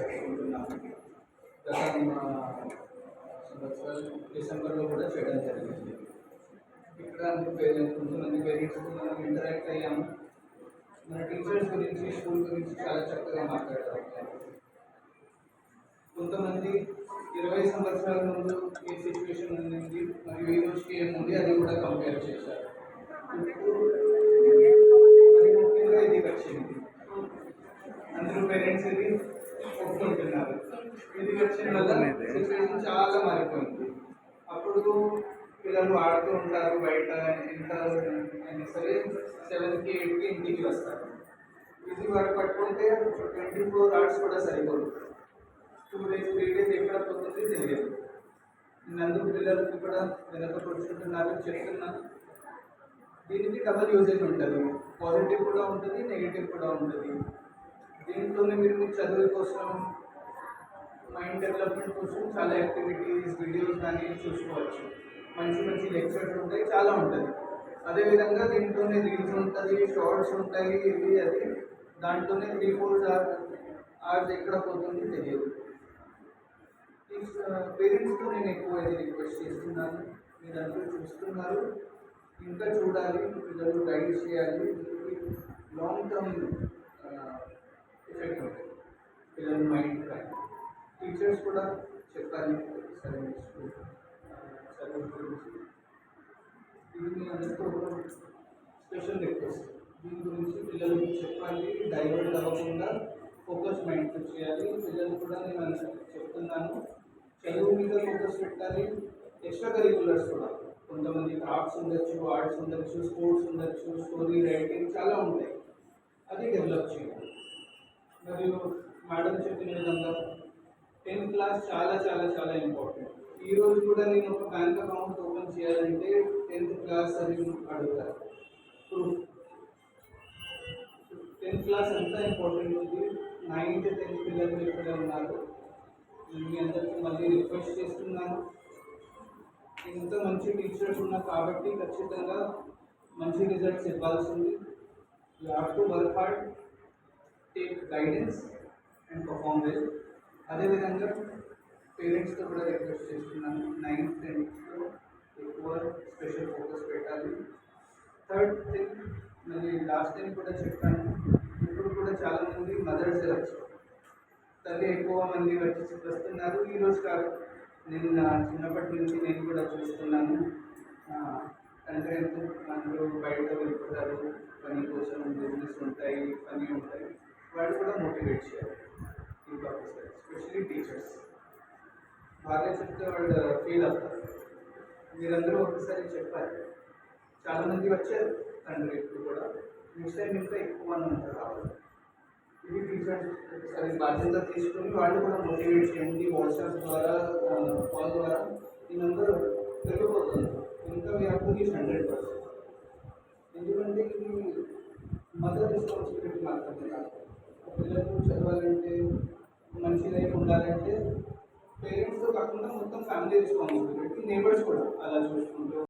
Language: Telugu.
జరుపుకుంటున్నాము గత సంవత్సరాలు డిసెంబర్లో కూడా చేయడం జరిగింది. ఇక్కడ పేరెంట్స్ కొంతమంది పేరెంట్స్తో మనం ఇంటరాక్ట్ అయ్యాము. మన టీచర్స్ గురించి స్కూల్ గురించి చాలా చక్కగా మాట్లాడారు. కొంతమంది ఇరవై సంవత్సరాల ముందు ఏ సిచ్యువేషన్ ఉంది మరియు ఈ రోజుకి ఏముంది అది కూడా కంపేర్ చేశారు. ఇప్పుడు ముఖ్యంగా ఇది వచ్చింది. అందరూ పేరెంట్స్ ఇది వచ్చిన వల్ల సిచ్యువేషన్ చాలా మారిపోయింది. అప్పుడు పిల్లలు ఆడుతూ ఉంటారు బయట ఎంత అయినా సరే సెవెన్కి ఎయిట్కి ఇంటికి వస్తారు. ఇది వరకు పట్టుకుంటే ట్వంటీ ఫోర్ అవర్స్ కూడా సరిపోదు. టూ డేస్ త్రీ డేస్ ఎక్కడ పోతుంది తెలియదు. నందు పిల్లలకి కూడా వెనక కూర్చుంటున్నారు చెప్తున్నారు దీనికి డబల్ యూజేజ్ ఉంటుంది. పాజిటివ్ కూడా ఉంటుంది నెగిటివ్ కూడా ఉంటుంది. దీంట్లోనే మీరు మీ చదువు కోసం డెవలప్మెంట్ కోసం చాలా యాక్టివిటీస్ వీడియోస్ కానీ చూసుకోవచ్చు. మంచి మంచి లెక్చర్స్ ఉంటాయి చాలా ఉంటుంది అదేవిధంగా దీంట్లోనే రీల్స్ ఉంటుంది షార్ట్స్ ఉంటాయి ఇవి అది. దాంట్లోనే త్రీ ఫోర్ అవర్స్ ఎక్కడ పోతుంది తెలియదు. పేరెంట్స్తో నేను ఎక్కువ ఇది రిక్వెస్ట్ చేస్తున్నాను. మీరందరూ చూస్తున్నారు. ఇంకా చూడాలి పిల్లలు గైడ్ చేయాలి. లాంగ్ టర్మ్ ఎఫెక్ట్ ఉంటుంది. పిల్లల మైండ్ కానీ టీచర్స్ కూడా చెప్పాలి. సరే స్కూల్ చదువు గురించి. ఇది మీ అందరితో స్పెషల్ రిక్వెస్ట్. దీని గురించి పిల్లలకి చెప్పాలి డైవర్ట్ అవ్వకుండా ఫోకస్ మైండ్ చేయాలి. పిల్లలు కూడా నేను చెప్తున్నాను. చదువు మీద ఫోకస్ పెట్టాలి. ఎక్స్ట్రా కరిక్యులర్స్ కూడా. కొంతమంది క్రాఫ్ట్స్ ఉండొచ్చు ఆర్ట్స్ ఉండొచ్చు స్పోర్ట్స్ ఉండొచ్చు స్టోరీ రైటింగ్ చాలా ఉంటాయి. అది డెవలప్ చేయాలి. మరియు మేడం చెప్పిన విధంగా టెన్త్ క్లాస్ చాలా చాలా చాలా ఇంపార్టెంట్. ఈ రోజు కూడా నేను ఒక బ్యాంక్ అకౌంట్ ఓపెన్ చేయాలంటే టెన్త్ క్లాస్ అది అడుగుతారు ప్రూఫ్. టెన్త్ క్లాస్ ఎంత ఇంపార్టెంట్ ఉంది? నైన్త్ టెన్త్ పిల్లలు ఇక్కడ ఉన్నారు? మీ అందరికీ మళ్ళీ రిక్వెస్ట్ చేస్తున్నాను. ఇంత మంచి టీచర్స్ ఉన్నారు కాబట్టి ఖచ్చితంగా మంచి రిజల్ట్స్ ఇవ్వాల్సింది. You have to work hard take guidance and perform well అదేవిధంగా పేరెంట్స్తో కూడా రిక్వెస్ట్ చేస్తున్నాను నైన్త్ టెన్త్లో ఎక్కువ స్పెషల్ ఫోకస్ పెట్టాలి. థర్డ్ థింగ్ మళ్ళీ లాస్ట్ టైం కూడా చెప్పాను ఇప్పుడు కూడా చాలామంది మదర్స్ వచ్చారు తల్లి ఎక్కువ మంది వచ్చి వస్తున్నారు. ఈరోజు కాదు నేను చిన్నప్పటి నుంచి నేను కూడా చూస్తున్నాను. ఆ, తండ్రి ఎంతో అందరూ బయట వెళ్ళిపోతారు పని కోసం బిజినెస్ ఉంటాయి పని ఉంటాయి వాళ్ళు కూడా మోటివేట్ చేయాలి ఈ ఆఫీసర్ ఎస్పెషలీ టీచర్స్ వాళ్ళే చెప్తే వాళ్ళు ఫీల్ అవుతారు. మీరందరూ ఒకసారి చెప్పాలి. చాలామంది వచ్చారు తండ్రి ఇప్పుడు కూడా. నెక్స్ట్ టైం ఇంకా ఎక్కువ మంది ఉంటారు. రావాలి ఇది టీచర్స్ ఒకసారి బాధ్యత తీసుకొని వాళ్ళు కూడా మోటివేట్ చేయండి. వాట్సాప్ ద్వారా కాల్ ద్వారా ఈ నెంబర్ పెరిగిపోతుంది ఇంకా మీ అప్పు తీసి హండ్రెడ్ పర్సెంట్ ఎందుకంటే ఇది మదర్ రెస్పాన్సిబిలిటీ మాత్రమే కాదు. ఒక పిల్లలు చదవాలంటే మంచి లైఫ్ ఉండాలంటే పేరెంట్స్తో కాకుండా మొత్తం ఫ్యామిలీ రెస్పాన్సిబిలిటీ నేబర్స్ కూడా అలా చూసుకుంటూ.